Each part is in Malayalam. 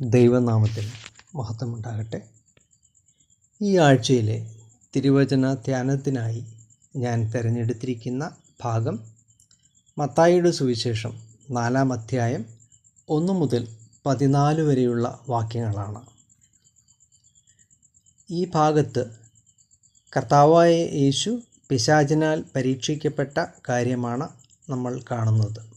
ദൈവനാമത്തിൽ മഹത്വമുണ്ടാകട്ടെ. ഈ ആഴ്ചയിലെ തിരുവചന ധ്യാനത്തിനായി ഞാൻ തിരഞ്ഞെടുത്തിരിക്കുന്ന ഭാഗം മത്തായിയുടെ സുവിശേഷം നാലാം അധ്യായം ഒന്ന് മുതൽ പതിനാല് വരെയുള്ള വാക്യങ്ങളാണ്. ഈ ഭാഗത്ത് കർത്താവായ യേശു പിശാചിനാൽ പരീക്ഷിക്കപ്പെട്ട കാര്യമാണ് നമ്മൾ കാണുന്നത്.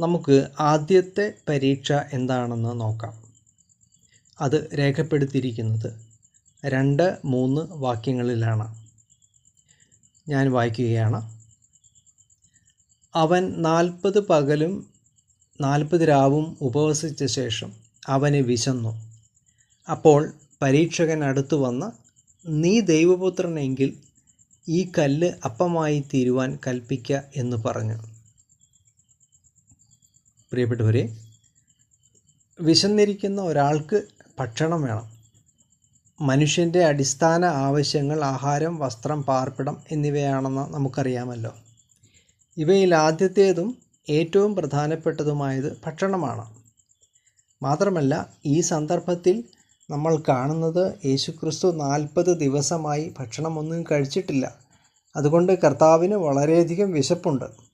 നമുക്ക് ആദ്യത്തെ പരീക്ഷ എന്താണെന്ന് നോക്കാം. അത് രേഖപ്പെടുത്തിയിരിക്കുന്നത് രണ്ട് മൂന്ന് വാക്യങ്ങളിലാണ്. ഞാൻ വായിക്കുകയാണ്. അവൻ നാൽപ്പത് പകലും നാൽപ്പത് രാവും ഉപവസിച്ച ശേഷം അവന് വിശന്നു. അപ്പോൾ പരീക്ഷകൻ അടുത്തു വന്ന് നീ ദൈവപുത്രനെങ്കിൽ ഈ കല്ല് അപ്പമായി തീരുവാൻ കൽപ്പിക്ക എന്ന് പറഞ്ഞു. പ്രിയപ്പെട്ടവരെ വിശന്നിരിക്കുന്ന ഒരാൾക്ക് ഭക്ഷണം വേണം. മനുഷ്യന്റെ അടിസ്ഥാന ആവശ്യങ്ങൾ ആഹാരം വസ്ത്രം പാർപ്പിടം എന്നിവയാണെന്ന് നമുക്കറിയാമല്ലോ. ഇവയിൽ ആദ്യത്തേതും ഏറ്റവും പ്രധാനപ്പെട്ടതുമായത് ഭക്ഷണമാണ്. മാത്രമല്ല ഈ സന്ദർഭത്തിൽ നമ്മൾ കാണുന്നത് യേശുക്രിസ്തു നാൽപ്പത് ദിവസമായി ഭക്ഷണമൊന്നും കഴിച്ചിട്ടില്ല. അതുകൊണ്ട് കർത്താവിന് വളരെയധികം വിശപ്പുണ്ട്.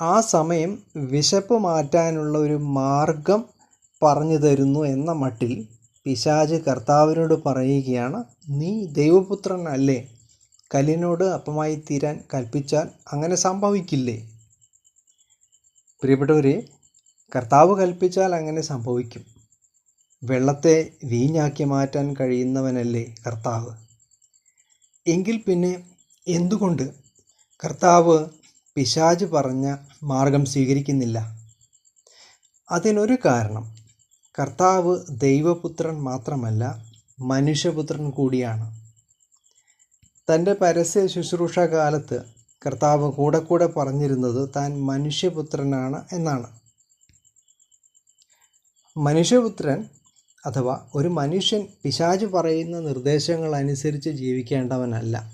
ആ സമയം വിശപ്പ് മാറ്റാനുള്ള ഒരു മാർഗം പറഞ്ഞു തരുന്നു എന്ന മട്ടിൽ പിശാജ് കർത്താവിനോട് പറയുകയാണ് നീ ദൈവപുത്രൻ അല്ലേ? കല്ലിനോട് അപ്പമായി തീരാൻ കൽപ്പിച്ചാൽ അങ്ങനെ സംഭവിക്കില്ലേ? പ്രിയപ്പെട്ടവരെ കർത്താവ് കൽപ്പിച്ചാൽ അങ്ങനെ സംഭവിക്കും. വെള്ളത്തെ വീഞ്ഞാക്കി മാറ്റാൻ കഴിയുന്നവനല്ലേ കർത്താവ്? എങ്കിൽ പിന്നെ എന്തുകൊണ്ട് കർത്താവ് പിശാജ് പറഞ്ഞ മാർഗം സ്വീകരിക്കുന്നില്ല. അതിനൊരു കാരണം. കർത്താവ് ദൈവപുത്രൻ മാത്രമല്ല മനുഷ്യപുത്രൻ കൂടിയാണ്. തന്റെ പരസ്യ ശുശ്രൂഷ കാലത്ത് കർത്താവ് കൂടെ കൂടെ പറഞ്ഞിരുന്നത് താൻ മനുഷ്യപുത്രനാണ് എന്നാണ്. മനുഷ്യപുത്രൻ അഥവാ ഒരു മനുഷ്യൻ പിശാജ് പറയുന്ന നിർദ്ദേശങ്ങൾ അനുസരിച്ച് ജീവിക്കേണ്ടവനല്ല.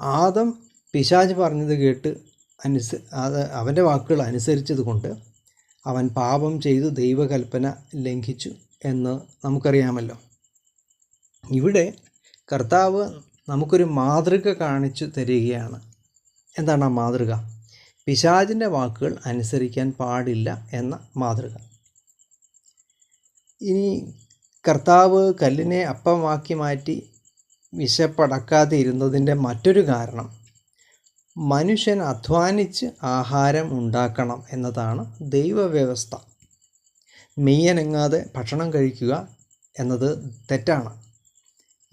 ആദം പിശാജ് പറഞ്ഞത് കേട്ട് അനുസ അത് അവന്റെ വാക്കുകൾ അനുസരിച്ചതുകൊണ്ട് അവൻ പാപം ചെയ്തു ദൈവകൽപ്പന ലംഘിച്ചു എന്ന് നമുക്കറിയാമല്ലോ. ഇവിടെ കർത്താവ് നമുക്കൊരു മാതൃക കാണിച്ചു തരികയാണ്. എന്താണ് ആ മാതൃക? പിശാജിന്റെ വാക്കുകൾ അനുസരിക്കാൻ പാടില്ല എന്ന മാതൃക. ഇനി കർത്താവ് കല്ലിനെ അപ്പമാക്കി മാറ്റി വിശപ്പടക്കാതെ ഇരുന്നതിന്റെ മറ്റൊരു കാരണം മനുഷ്യൻ അധ്വാനിച്ച് ആഹാരം ഉണ്ടാക്കണം എന്നതാണ് ദൈവവ്യവസ്ഥ. മെയ്യനങ്ങാതെ ഭക്ഷണം കഴിക്കുക എന്നത് തെറ്റാണ്.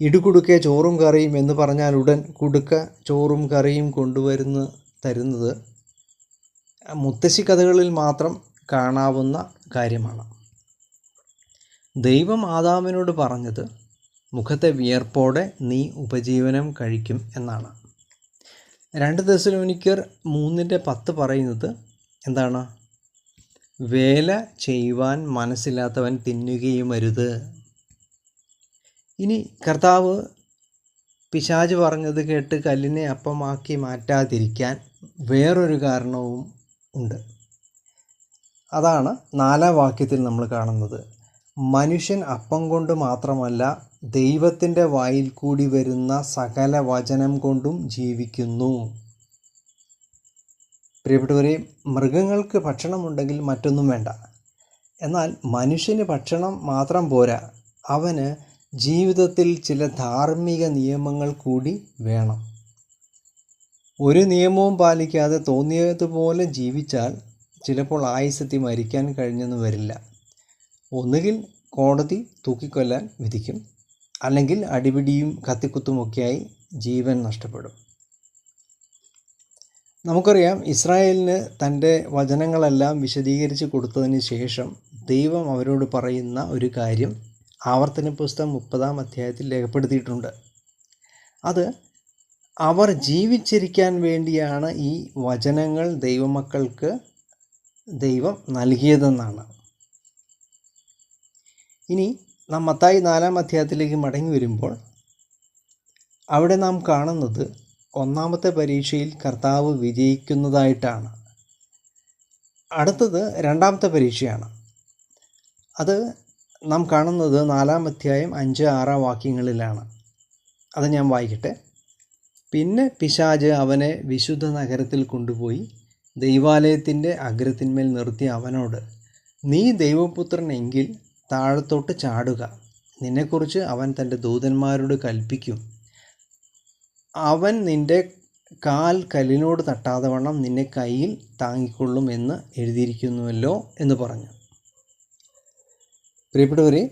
ഇടുകുടുക്കെ ചോറും കറിയും എന്ന് പറഞ്ഞാൽ ഉടൻ കുടുക്ക ചോറും കറിയും കൊണ്ടുവരുന്ന തരുന്നത് മുത്തശ്ശി കഥകളിൽ മാത്രം കാണാവുന്ന കാര്യമാണ്. ദൈവം ആദാമിനോട് പറഞ്ഞത് മുഖത്തെ വിയർപ്പോടെ നീ ഉപജീവനം കഴിക്കും എന്നാണ്. രണ്ട് ദശലോനിക്കർ മൂന്നിന്റെ പത്ത് പറയുന്നത് എന്താണ്? വേല ചെയ്യുവാൻ മനസ്സില്ലാത്തവൻ തിന്നുകയും അരുത്. ഇനി കർത്താവ് പിശാജ് പറഞ്ഞത് കേട്ട് കല്ലിനെ അപ്പമാക്കി മാറ്റാതിരിക്കാൻ വേറൊരു കാരണവും ഉണ്ട്. അതാണ് നാലാം വാക്യത്തിൽ നമ്മൾ കാണുന്നത്. മനുഷ്യൻ അപ്പം കൊണ്ട് മാത്രമല്ല ദൈവത്തിന്റെ വായിൽ കൂടി വരുന്ന സകല വചനം കൊണ്ടും ജീവിക്കുന്നു. പ്രിയപ്പെട്ടവരെ മൃഗങ്ങൾക്ക് ഭക്ഷണമുണ്ടെങ്കിൽ മറ്റൊന്നും വേണ്ട. എന്നാൽ മനുഷ്യന് ഭക്ഷണം മാത്രം പോരാ. അവന് ജീവിതത്തിൽ ചില ധാർമ്മിക നിയമങ്ങൾ കൂടി വേണം. ഒരു നിയമവും പാലിക്കാതെ തോന്നിയതുപോലെ ജീവിച്ചാൽ ചിലപ്പോൾ ആയുസത്തി മരിക്കാൻ കഴിഞ്ഞെന്ന് വരില്ല. ഒന്നുകിൽ കോടതി തൂക്കിക്കൊല്ലാൻ വിധിക്കും അല്ലെങ്കിൽ അടിപിടിയും കത്തിക്കുത്തുമൊക്കെയായി ജീവൻ നഷ്ടപ്പെടും. നമുക്കറിയാം ഇസ്രായേലിന് തന്റെ വചനങ്ങളെല്ലാം വിശദീകരിച്ച് കൊടുത്തതിന് ശേഷം ദൈവം അവരോട് പറയുന്ന ഒരു കാര്യം ആവർത്തന പുസ്തകം മുപ്പതാം അധ്യായത്തിൽ രേഖപ്പെടുത്തിയിട്ടുണ്ട്. അത് അവർ ജീവിച്ചിരിക്കാൻ വേണ്ടിയാണ് ഈ വചനങ്ങൾ ദൈവമക്കൾക്ക് ദൈവം നൽകിയതെന്നാണ്. ഇനി നാം മത്തായി നാലാം അധ്യായത്തിലേക്ക് മടങ്ങി വരുമ്പോൾ അവിടെ നാം കാണുന്നത് ഒന്നാമത്തെ പരീക്ഷയിൽ കർത്താവ് വിജയിക്കുന്നതായിട്ടാണ്. അടുത്തത് രണ്ടാമത്തെ പരീക്ഷയാണ്. അത് നാം കാണുന്നത് നാലാം അധ്യായം അഞ്ച് ആറാം വാക്യങ്ങളിലാണ്. അത് ഞാൻ വായിക്കട്ടെ. പിന്നെ പിശാജ് അവനെ വിശുദ്ധ നഗരത്തിൽ കൊണ്ടുപോയി ദൈവാലയത്തിന്റെ അഗ്രത്തിന്മേൽ നിർത്തി അവനോട് നീ ദൈവപുത്രനെങ്കിൽ താഴത്തോട്ട് ചാടുക. നിന്നെക്കുറിച്ച് അവൻ തന്റെ ദൂതന്മാരോട് കൽപ്പിക്കും അവൻ നിന്റെ കാൽ കല്ലിനോട് തട്ടാതെ വണ്ണം നിന്നെ കയ്യിൽ താങ്ങിക്കൊള്ളും എന്ന് എഴുതിയിരിക്കുന്നുവല്ലോ എന്ന് പറഞ്ഞു. പ്രിയപ്പെട്ടവരെ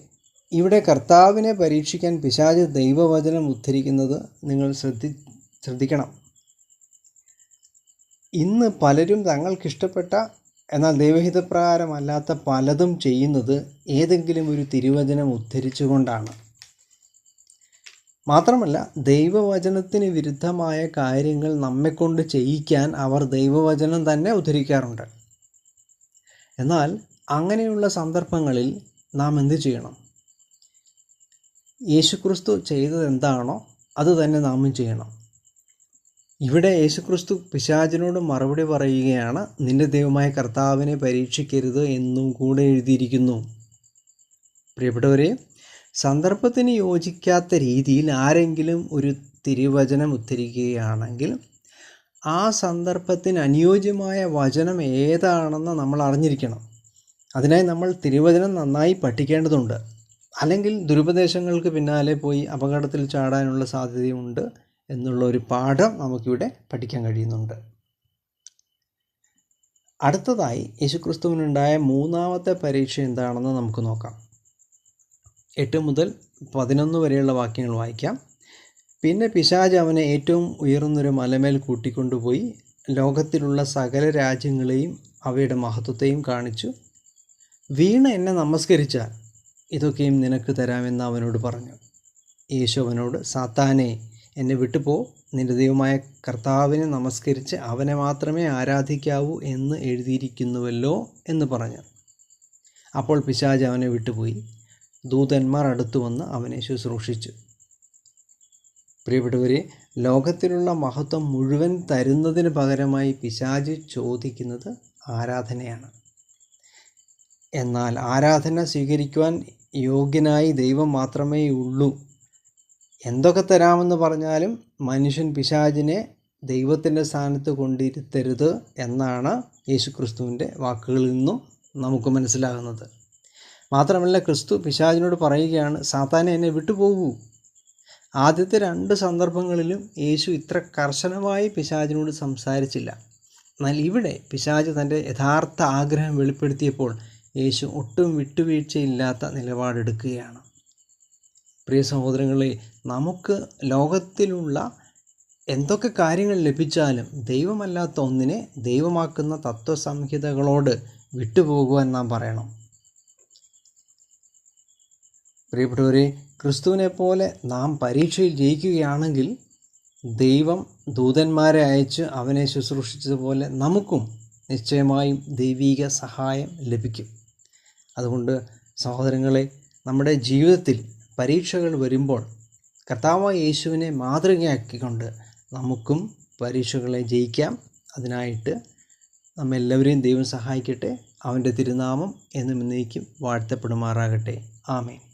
ഇവിടെ കർത്താവിനെ പരീക്ഷിക്കാൻ പിശാജ് ദൈവവചനം ഉദ്ധരിക്കുന്നത് നിങ്ങൾ ശ്രദ്ധി ശ്രദ്ധിക്കണം. ഇന്ന് പലരും തങ്ങൾക്കിഷ്ടപ്പെട്ട എന്നാൽ ദൈവഹിതപ്രകാരമല്ലാത്ത പലതും ചെയ്യുന്നത് ഏതെങ്കിലും ഒരു തിരുവചനം ഉദ്ധരിച്ചുകൊണ്ടാണ്. മാത്രമല്ല ദൈവവചനത്തിന് വിരുദ്ധമായ കാര്യങ്ങൾ നമ്മെക്കൊണ്ട് ചെയ്യിക്കാൻ അവർ ദൈവവചനം തന്നെ ഉദ്ധരിക്കാറുണ്ട്. എന്നാൽ അങ്ങനെയുള്ള സന്ദർഭങ്ങളിൽ നാം എന്ത് ചെയ്യണം? യേശുക്രിസ്തു ചെയ്തത് എന്താണോ അത് തന്നെ നാമും ചെയ്യണം. ഇവിടെ യേശുക്രിസ്തു പിശാചിനോട് മറുപടി പറയുകയാണ് നിന്റെ ദൈവമായ കർത്താവിനെ പരീക്ഷിക്കരുത് എന്നും കൂടെ എഴുതിയിരിക്കുന്നു. പ്രിയപ്പെട്ടവരെ സന്ദർഭത്തിന് യോജിക്കാത്ത രീതിയിൽ ആരെങ്കിലും ഒരു തിരുവചനം ഉദ്ധരിക്കുകയാണെങ്കിൽ ആ സന്ദർഭത്തിന് അനുയോജ്യമായ വചനം ഏതാണെന്ന് നമ്മൾ അറിഞ്ഞിരിക്കണം. അതിനായി നമ്മൾ തിരുവചനം നന്നായി പഠിക്കേണ്ടതുണ്ട്. അല്ലെങ്കിൽ ദുരുപദേശങ്ങൾക്ക് പിന്നാലെ പോയി അപകടത്തിൽ ചാടാനുള്ള സാധ്യതയുണ്ട്. എന്നുള്ള ഒരു പാഠം നമുക്കിവിടെ പഠിക്കാൻ കഴിയുന്നുണ്ട്. അടുത്തതായി യേശുക്രിസ്തുവിനുണ്ടായ മൂന്നാമത്തെ പരീക്ഷ എന്താണെന്ന് നമുക്ക് നോക്കാം. എട്ട് മുതൽ പതിനൊന്ന് വരെയുള്ള വാക്യങ്ങൾ വായിക്കാം. പിന്നെ പിശാജ് അവനെ ഏറ്റവും ഉയർന്നൊരു മലമേൽ കൂട്ടിക്കൊണ്ടുപോയി ലോകത്തിലുള്ള സകല രാജ്യങ്ങളെയും അവയുടെ മഹത്വത്തെയും കാണിച്ചു. വീണ എന്നെ നമസ്കരിച്ചാൽ ഇതൊക്കെയും നിനക്ക് തരാമെന്ന് അവനോട് പറഞ്ഞു. യേശു അവനോട് സാത്താനെ എന്നെ വിട്ടുപോ. നിന്റെ ദൈവമായ കർത്താവിനെ നമസ്കരിച്ച് അവനെ മാത്രമേ ആരാധിക്കാവൂ എന്ന് എഴുതിയിരിക്കുന്നുവല്ലോ എന്ന് പറഞ്ഞു. അപ്പോൾ പിശാജ് അവനെ വിട്ടുപോയി. ദൂതന്മാർ അടുത്തു വന്ന് അവനെ ശുശ്രൂഷിച്ചു. പ്രിയപ്പെട്ടവരെ ലോകത്തിലുള്ള മഹത്വം മുഴുവൻ തരുന്നതിന് പകരമായി പിശാജ് ചോദിക്കുന്നത് ആരാധനയാണ്. എന്നാൽ ആരാധന സ്വീകരിക്കുവാൻ യോഗ്യനായി ദൈവം മാത്രമേ ഉള്ളൂ എന്തൊക്കെ തരാമെന്ന് പറഞ്ഞാലും മനുഷ്യൻ പിശാചിനെ ദൈവത്തിന്റെ സ്ഥാനത്ത് കൊണ്ടിരുത്തരുത് എന്നാണ് യേശുക്രിസ്തുവിന്റെ വാക്കുകളിൽ നിന്നും നമുക്ക് മനസ്സിലാകുന്നത്. മാത്രമല്ല ക്രിസ്തു പിശാചിനോട് പറയുകയാണ് സാത്താനെ എന്നെ വിട്ടുപോകൂ. ആദ്യത്തെ രണ്ട് സന്ദർഭങ്ങളിലും യേശു ഇത്ര കർശനമായി പിശാചിനോട് സംസാരിച്ചില്ല. എന്നാൽ ഇവിടെ പിശാജ് തന്റെ യഥാർത്ഥ ആഗ്രഹം വെളിപ്പെടുത്തിയപ്പോൾ യേശു ഒട്ടും വിട്ടുവീഴ്ചയില്ലാത്ത നിലപാടെടുക്കുകയാണ്. പ്രിയ സഹോദരങ്ങളെ നമുക്ക് ലോകത്തിലുള്ള എന്തൊക്കെ കാര്യങ്ങൾ ലഭിച്ചാലും ദൈവമല്ലാത്ത ഒന്നിനെ ദൈവമാക്കുന്ന തത്വസംഹിതകളോട് വിട്ടുപോകുവാൻ നാം പറയണം. പ്രിയപ്പെട്ടവരെ ക്രിസ്തുവിനെ പോലെ നാം പരീക്ഷയിൽ ജയിക്കുകയാണെങ്കിൽ ദൈവം ദൂതന്മാരെ അയച്ച് അവനെ ശുശ്രൂഷിച്ചതുപോലെ നമുക്കും നിശ്ചയമായും ദൈവീക സഹായം ലഭിക്കും. അതുകൊണ്ട് സഹോദരങ്ങളെ നമ്മുടെ ജീവിതത്തിൽ പരീക്ഷകൾ വരുമ്പോൾ കർത്താവ് യേശുവിനെ മാതൃകയാക്കിക്കൊണ്ട് നമുക്കും പരീക്ഷകളെ ജയിക്കാം. അതിനായിട്ട് നമ്മെല്ലാവരെയും ദൈവം സഹായിക്കട്ടെ. അവന്റെ തിരുനാമം എന്നും എന്നേക്കും വാഴ്ത്തപ്പെടുമാറാകട്ടെ. ആമേൻ.